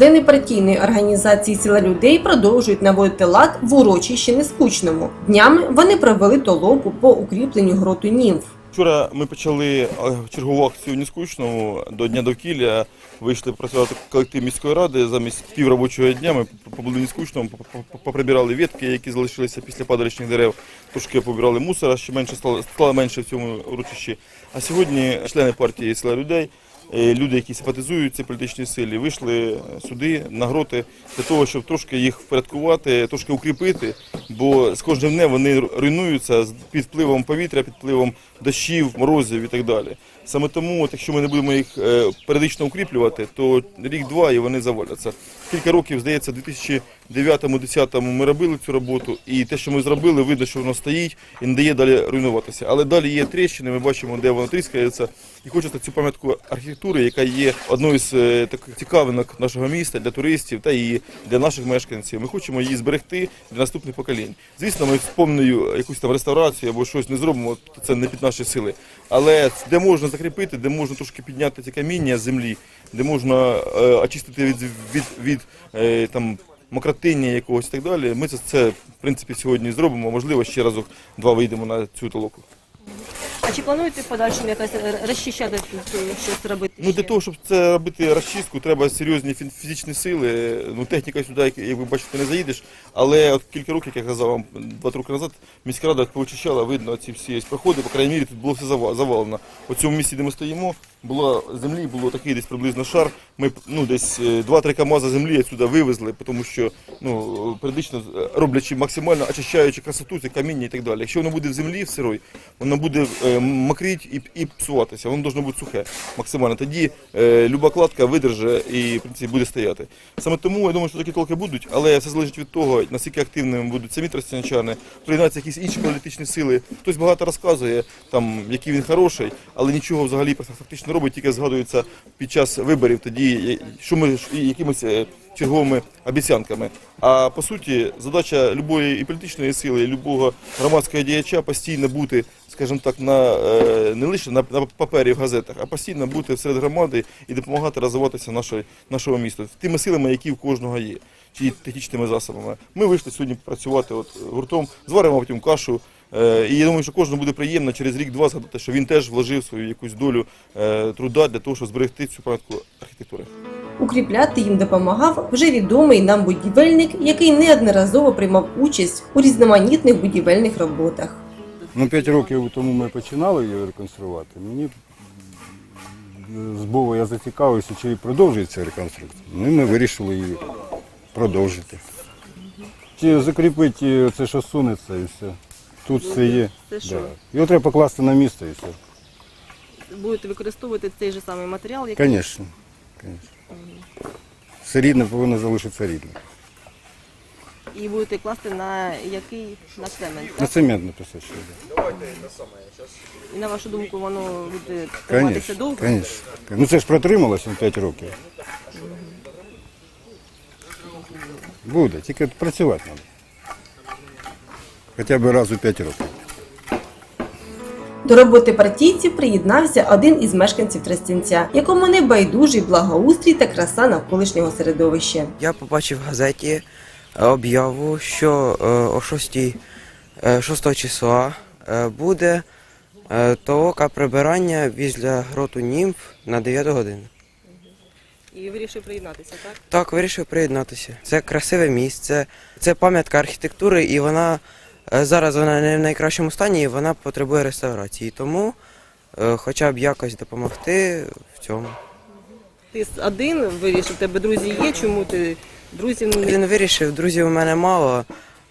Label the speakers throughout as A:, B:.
A: Члени партійної організації Сила людей продовжують наводити лад в урочищі Нескучному. Днями вони провели толоку по укріпленню гроту німф.
B: Вчора ми почали е, чергову акцію Нескучному до Дня довкілля. Вийшли працювати колектив міської ради. Замість півробочого дня ми побули Нескучному, поп- поп- поприбирали ветки, які залишилися після падалищних дерев. Трошки побирали мусора, ще менше стало, стало менше в цьому урочищі. А сьогодні члени партії Сила людей, люди, які симпатизують цій політичній силі, вийшли сюди на гроти для того, щоб трошки їх впорядкувати, трошки укріпити, бо з кожним днем вони руйнуються під впливом повітря, під впливом дощів, морозів і так далі. Саме тому, от, якщо ми не будемо їх е, періодично укріплювати, то рік-два і вони заваляться. Кілька років, здається, в 2009-2010 ми робили цю роботу, і те, що ми зробили, видно, що воно стоїть і не дає далі руйнуватися. Але далі є тріщини, ми бачимо, де воно тріскається. І хочеться цю пам'ятку архітектури, яка є одною з е, таких цікавинок нашого міста для туристів та і для наших мешканців. Ми хочемо її зберегти для наступних поколінь. Звісно, ми з повною якусь там реставрацію або щось не зробимо, це не під наші сили. Але де можна закріпити, де можна трошки підняти ці каміння з землі, де можна е, очистити від, від, від е, там. Мокротиння якогось і так далі. Ми це, це в принципі сьогодні зробимо. Можливо, ще разок два вийдемо на цю толоку.
C: А чи плануєте в подальшому якось е, розчищати тут е, щось робити?
B: Ну для
C: ще?
B: того, щоб це робити розчистку, треба серйозні фі- фізичні сили. Ну техніка сюди, як- як ви бачите, не заїдеш. Але от кілька років, як я казав вам, два роки назад, міська рада повичищала, видно ці всі проходи, по крайній мірі, тут було все зава- завалено. У цьому місці, де ми стоїмо, було землі, було такий десь приблизно шар. Ми ну десь е, 2-3 КАМАЗа землі відсюди вивезли, тому що ну періодично е, роблячи максимально очищаючи красоту, це каміння і так далі. Якщо воно буде в землі в сирой, воно буде е, мокріть і, і псуватися. Воно має бути сухе максимально. Тоді е, люба кладка видерже і в принципі буде стояти. Саме тому я думаю, що такі толки будуть, але все залежить від того, наскільки активними будуть самі тростянчани, приєднаються якісь інші політичні сили. Хтось багато розказує, там який він хороший, але нічого взагалі фактично не робить, тільки згадується під час виборів. Тоді що ми якимись е, черговими обіцянками. А по суті, задача любої і політичної сили, і любого громадського діяча постійно бути, скажімо так, на е, не лише на, на папері в газетах, а постійно бути серед громади і допомагати розвиватися нашої нашого міста тими силами, які в кожного є, чи технічними засобами. Ми вийшли сьогодні працювати от гуртом, зваримо потім кашу. Е, І я думаю, що кожному буде приємно через рік-два згадати, що він теж вложив свою якусь долю е, труда для того, щоб зберегти цю пам'ятку архітектури.
A: Укріпляти їм допомагав вже відомий нам будівельник, який неодноразово приймав участь у різноманітних будівельних роботах.
D: Ну, 5 років тому ми починали її реконструвати. Мені з Богу я зацікавився, чи продовжується реконструкція. Ну, і ми вирішили її продовжити. Чи закріпити це, що сунеться і все. Тут все є.
C: Це що?
D: Да. Його треба покласти на місце і все.
C: Будете використовувати цей же самий матеріал, який
D: Звісно. Все рідне повинно залишитися рідним.
C: і будете класти на який на цемент.
D: На
C: Так?
D: цементне пісочне. Да.
C: І на вашу думку, воно буде триматися довго?
D: Звісно. Ну це ж протрималося 5 років. Буде, тільки працювати треба. Хоча б раз у 5 років.
A: До роботи партійців приєднався один із мешканців Тростянця, якому не байдужий благоустрій та краса навколишнього середовища.
E: Я побачив в газеті е, об'яву, що е, о 6, е, 6 числа е, буде е, толока прибирання після гроту німф на 9 годину.
C: І вирішив приєднатися, так?
E: Так, вирішив приєднатися. Це красиве місце, це пам'ятка архітектури, і вона зараз вона не в найкращому стані, і вона потребує реставрації. Тому е, хоча б якось допомогти в цьому.
C: Ти один вирішив, в тебе друзі є, чому ти друзів не
E: Він вирішив, друзів у мене мало,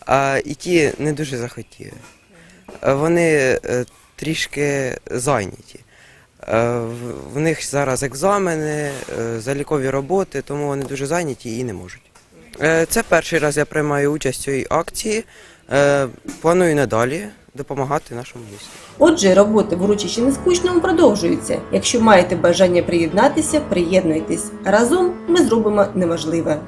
E: а і ті не дуже захотіли. Е, Вони е, трішки зайняті. Е, в- В них зараз екзамени, е, залікові роботи, тому вони дуже зайняті і не можуть. Е, Це перший раз я приймаю участь у цій акції. Е, Планую надалі допомагати нашому місту.
A: Отже, роботи в урочищі Нескучному продовжуються. Якщо маєте бажання приєднатися, приєднуйтесь. Разом ми зробимо неможливе.